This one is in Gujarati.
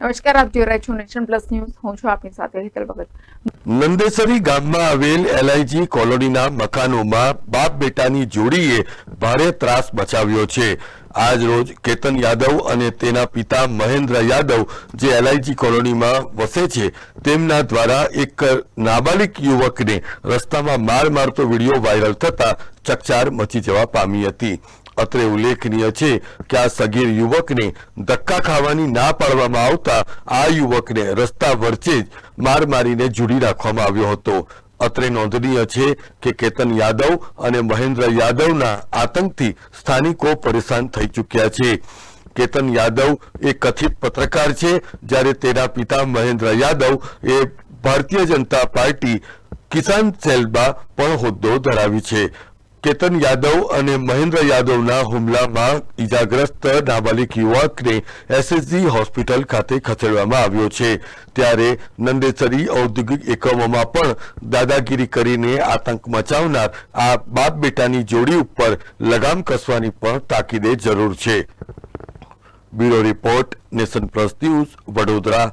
નમસ્કાર, આપ જોઈ રહ્યા છો નેશન પ્લસ ન્યૂઝ. હું છું આપની સાથે હેતલ ભગત. નંદેસરી ગામમાં આવેલ એલઆઈજી કોલોનીના મકાનોમાં બાપ બેટાની જોડીએ ભારે ત્રાસ મચાવ્યો છે. આજ રોજ કેતન યાદવ અને તેના પિતા મહેન્દ્ર યાદવ જે એલઆઈજી કોલોનીમાં વસે છે, તેમના દ્વારા એક નાબાલિક યુવકને રસ્તામાં માર મારતો વીડિયો વાયરલ થતા ચકચાર મચી જવા પામી હતી. અત્રે ઉલ્લેખનીય છે કે આ સગીર યુવકને ધક્કા ખાવાની ના પાડવામાં આવતા આ યુવકને રસ્તા વચ્ચે જ માર મારીને જુડી રાખવામાં આવ્યો હતો. અત્રે નોંધનીય છે કે કેતન યાદવ અને મહેન્દ્ર યાદવના આતંકથી સ્થાનિકો પરેશાન થઈ ચૂક્યા છે. કેતન યાદવ એ કથિત પત્રકાર છે, જ્યારે તેના પિતા મહેન્દ્ર યાદવ એ ભારતીય જનતા પાર્ટી કિસાન સેલમાં પણ હોદ્દો ધરાવી છે. કેતન યાદવ અને મહેન્દ્ર યાદવના હુમલામાં ઈજાગ્રસ્ત નાબાલિક યુવકને એસએસજી હોસ્પિટલ ખાતે ખસેડવામાં આવ્યો છે. ત્યારે નંદેસરી ઔદ્યોગિક એકમોમાં પણ દાદાગીરી કરીને આતંક મચાવનાર આ બાપ બેટાની જોડી ઉપર લગામ કસવાની પણ તાકીદે જરૂર છે. Bureau report nation plus news Vadodara.